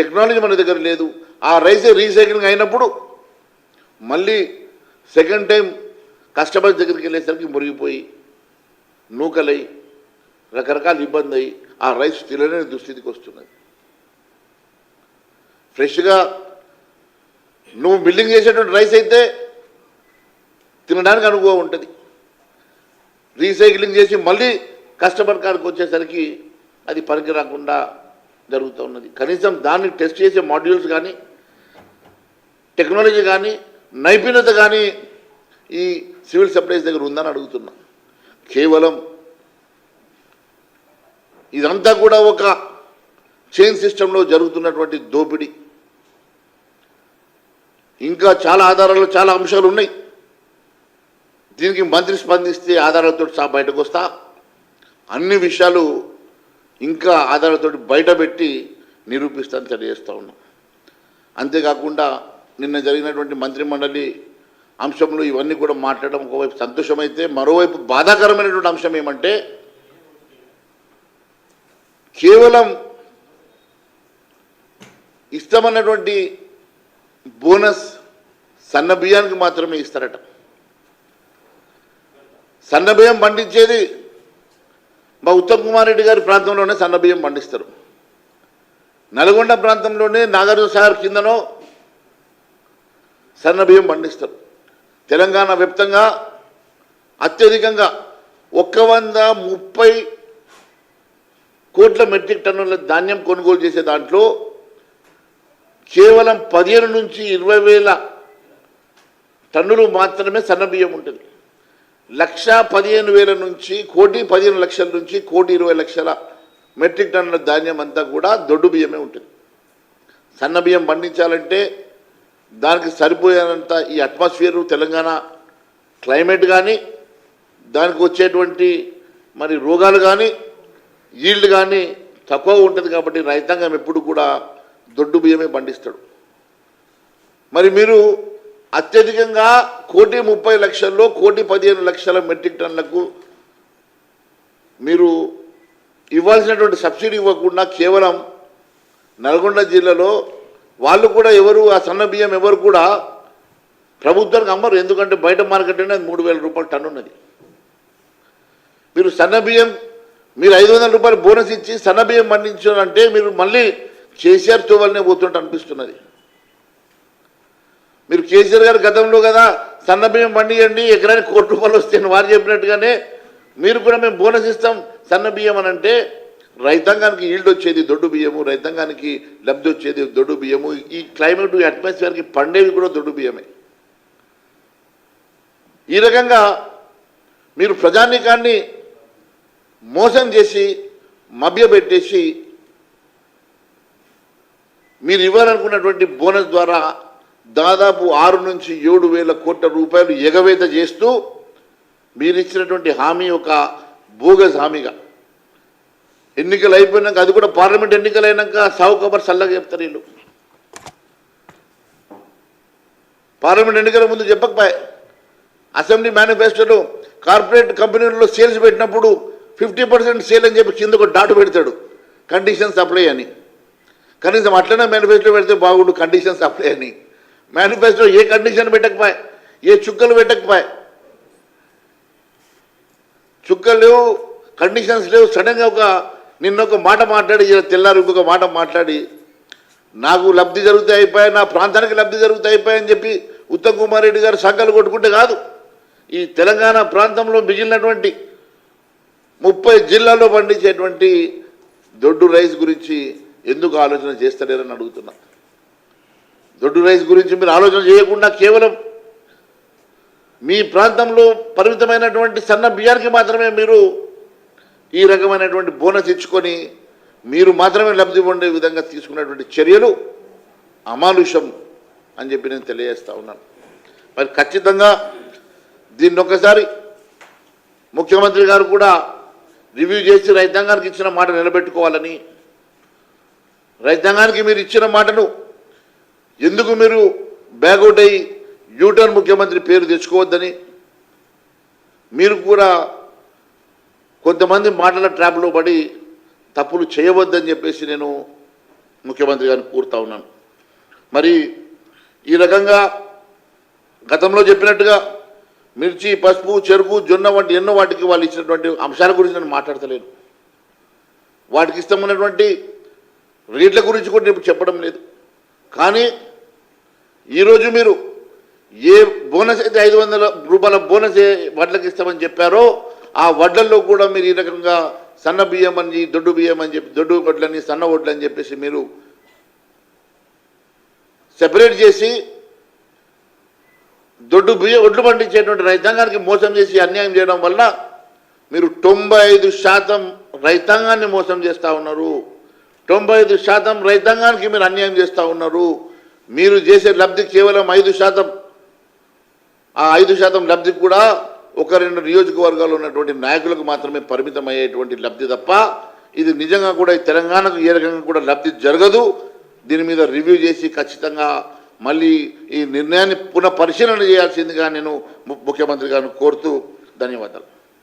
Technology మన దగ్గర లేదు. ఆ రైస్ రీసైక్లింగ్ అయినప్పుడు మళ్ళీ సెకండ్ టైం కస్టమర్ దగ్గరికి వెళ్ళేసరికి మురిగిపోయి నూకలై రకరకాల ఇబ్బంది అయ్యి ఆ రైస్ తినలేని దుస్థితికి వస్తున్నది ఫ్రెష్గా నువ్వు బిల్డింగ్ చేసేటువంటి రైస్ అయితే తినడానికి అనుభవం ఉంటుంది. రీసైక్లింగ్ చేసి మళ్ళీ కస్టమర్ కాడికి వచ్చేసరికి అది పనికి రాకుండా జరుగుతూ ఉన్నది. కనీసం దాన్ని టెస్ట్ చేసే మాడ్యూల్స్ కానీ టెక్నాలజీ కానీ నైపుణ్యత కానీ ఈ సివిల్ సప్లైస్ దగ్గర ఉందని అడుగుతున్నా. కేవలం ఇదంతా కూడా ఒక చైన్ సిస్టంలో జరుగుతున్నటువంటి దోపిడీ. ఇంకా చాలా ఆధారాలు చాలా అంశాలు ఉన్నాయి. దీనికి మంత్రి స్పందిస్తే ఆధారాలతో సహా బయటకు వస్తా. అన్ని విషయాలు ఇంకా ఆధారాలతో బయట పెట్టి నిరూపిస్తాను తెలియజేస్తూ ఉన్నాం. అంతేకాకుండా నిన్న జరిగినటువంటి మంత్రి మండలి అంశంలో ఇవన్నీ కూడా మాట్లాడడం ఒకవైపు సంతోషమైతే మరోవైపు బాధాకరమైనటువంటి అంశం ఏమంటే కేవలం ఇష్టమైనటువంటి బోనస్ సన్న బియ్యానికి మాత్రమే ఇస్తారట. సన్న బియ్యం పండించేది మా ఉత్తమ్ కుమార్ రెడ్డి గారి ప్రాంతంలోనే సన్న బియ్యం పండిస్తారు. నల్గొండ ప్రాంతంలోనే నాగార్జున సాగర్ కిందనో సన్న బియ్యం పండిస్తారు. తెలంగాణ వ్యాప్తంగా అత్యధికంగా ఒక్క వంద ముప్పై కోట్ల మెట్రిక్ టన్నుల ధాన్యం కొనుగోలు చేసే దాంట్లో కేవలం పదిహేను నుంచి ఇరవై వేల టన్నులు మాత్రమే సన్న బియ్యం ఉంటుంది. లక్ష పదిహేను వేల నుంచి కోటి పదిహేను లక్షల నుంచి కోటి ఇరవై లక్షల మెట్రిక్ టన్నుల ధాన్యం అంతా కూడా దొడ్డు బియ్యమే ఉంటుంది. సన్న బియ్యం పండించాలంటే దానికి సరిపోయేంత ఈ అట్మాస్ఫియర్ తెలంగాణ క్లైమేట్ కానీ దానికి వచ్చేటువంటి మరి రోగాలు కానీ ఈల్డ్ కానీ తక్కువ ఉంటుంది కాబట్టి రైతాంగం ఎప్పుడు కూడా దొడ్డు బియ్యమే పండిస్తాడు. మరి మీరు అత్యధికంగా కోటి ముప్పై లక్షల్లో కోటి పదిహేను లక్షల మెట్రిక్ టన్నులకు మీరు ఇవ్వాల్సినటువంటి సబ్సిడీ ఇవ్వకుండా కేవలం నల్గొండ జిల్లాలో వాళ్ళు కూడా ఎవరు ఆ సన్న బియ్యం ఎవరు కూడా ప్రభుత్వానికి అమ్మరు. ఎందుకంటే బయట మార్కెట్ అనేది మూడు వేల రూపాయలు టన్ను ఉన్నది. మీరు సన్న బియ్యం మీరు ఐదు వందల రూపాయలు బోనస్ ఇచ్చి సన్న బియ్యం పండించాలంటే మీరు మళ్ళీ కేసీఆర్ తోవలనే పోతుంటే అనిపిస్తున్నది. మీరు కేసీఆర్ గారు గతంలో కదా సన్న బియ్యం పండియండి ఎకరానికి కోటి రూపాయలు వస్తాయని వారు చెప్పినట్టుగానే మీరు కూడా మేము బోనస్ ఇస్తాం. సన్న బియ్యం అని అంటే రైతాంగానికి ఈల్డ్ వచ్చేది దొడ్డు బియ్యము రైతాంగానికి లబ్ధి వచ్చేది దొడ్డు బియ్యము. ఈ క్లైమేట్ అట్మాస్ఫియర్కి పండేవి కూడా దొడ్డు బియ్యమే. ఈ రకంగా మీరు ప్రజానీకాన్ని మోసం చేసి మభ్యపెట్టేసి మీరు ఇవ్వాలనుకున్నటువంటి బోనస్ ద్వారా దాదాపు ఆరు నుంచి ఏడు వేల కోట్ల రూపాయలు ఎగవేత చేస్తూ మీరు ఇచ్చినటువంటి హామీ ఒక బోగస్ హామీగా. ఎన్నికలు అయిపోయినాక అది కూడా పార్లమెంట్ ఎన్నికలు అయినాక సావుకబర్ చల్లగా చెప్తారు వీళ్ళు. పార్లమెంట్ ఎన్నికల ముందు చెప్పకపోయే అసెంబ్లీ మేనిఫెస్టోలో కార్పొరేట్ కంపెనీలలో సేల్స్ పెట్టినప్పుడు ఫిఫ్టీ పర్సెంట్ సేల్ అని చెప్పి కింద ఒక డాటు పెడతాడు. కండిషన్ సప్లై అని. కనీసం అట్లనే మేనిఫెస్టో పెడితే బాగుండు కండిషన్స్ సప్లై అని. మేనిఫెస్టో ఏ కండిషన్ పెట్టకపోయా? ఏ చుక్కలు పెట్టకపోయా? చుక్కలు లేవు కండిషన్స్ లేవు. సడన్గా ఒక నిన్న ఒక మాట మాట్లాడి తెల్లారు ఇంకొక మాట మాట్లాడి నాకు లబ్ధి జరుగుతాయి అయిపోయాయి నా ప్రాంతానికి లబ్ధి జరుగుతాయి అయిపోయాయని చెప్పి ఉత్తమ్ కుమార్ రెడ్డి గారు సంఘాలు కొట్టుకుంటే కాదు. ఈ తెలంగాణ ప్రాంతంలో మిగిలినటువంటి ముప్పై జిల్లాల్లో పండించేటువంటి దొడ్డు రైస్ గురించి ఎందుకు ఆలోచన చేస్తలేరని అడుగుతున్నా. దొడ్డు రైస్ గురించి మీరు ఆలోచన చేయకుండా కేవలం మీ ప్రాంతంలో పరిమితమైనటువంటి సన్న బియ్యానికి మాత్రమే మీరు ఈ రకమైనటువంటి బోనస్ ఇచ్చుకొని మీరు మాత్రమే లబ్ధి పొందే విధంగా తీసుకున్నటువంటి చర్యలు అమానుషం అని చెప్పి నేను తెలియజేస్తా ఉన్నాను. మరి ఖచ్చితంగా దీన్ని ఒకసారి ముఖ్యమంత్రి గారు కూడా రివ్యూ చేసి రైతాంగానికి ఇచ్చిన మాట నిలబెట్టుకోవాలని రైతాంగానికి మీరు ఇచ్చిన మాటను ఎందుకు మీరు బ్యాగౌట్ అయ్యి యూటర్న్ ముఖ్యమంత్రి పేరు తెచ్చుకోవద్దని? మీరు కూడా కొంతమంది మాటల ట్రాప్లో పడి తప్పులు చేయవద్దని చెప్పేసి నేను ముఖ్యమంత్రి గారిని కోరుతా ఉన్నాను. మరి ఈ రకంగా గతంలో చెప్పినట్టుగా మిర్చి పసుపు చెరుకు జొన్న వంటి ఎన్నో వాటికి వాళ్ళు ఇచ్చినటువంటి అంశాల గురించి నేను మాట్లాడతలేను. వాటికి ఇష్టమైనటువంటి రేట్ల గురించి కూడా నేను చెప్పడం లేదు. కానీ ఈరోజు మీరు ఏ బోనస్ అయితే ఐదు వందల రూపాయల బోనస్ ఏ వడ్లకి ఇస్తామని చెప్పారో ఆ వడ్లల్లో కూడా మీరు ఈ రకంగా సన్న బియ్యం అని దొడ్డు బియ్యం అని చెప్పి దొడ్డు వడ్లని సన్న వడ్లు అని చెప్పేసి మీరు సెపరేట్ చేసి దొడ్డు బియ్యం ఒడ్లు పండించేటువంటి రైతాంగానికి మోసం చేసి అన్యాయం చేయడం వల్ల మీరు తొంభై ఐదు శాతం రైతాంగాన్ని మోసం చేస్తూ ఉన్నారు. తొంభై ఐదు శాతం రైతాంగానికి మీరు అన్యాయం చేస్తూ ఉన్నారు. మీరు చేసే లబ్ధి కేవలం ఐదు శాతం. ఆ ఐదు శాతం లబ్ధి కూడా ఒక రెండు నియోజకవర్గాలు ఉన్నటువంటి నాయకులకు మాత్రమే పరిమితం అయ్యేటువంటి లబ్ధి తప్ప ఇది నిజంగా కూడా ఈ తెలంగాణకు ఏ రకంగా కూడా లబ్ధి జరగదు. దీని మీద రివ్యూ చేసి ఖచ్చితంగా మళ్ళీ ఈ నిర్ణయాన్ని పునః పరిశీలన చేయాల్సిందిగా నేను ము- ముఖ్యమంత్రి గారిని కోరుతూ ధన్యవాదాలు.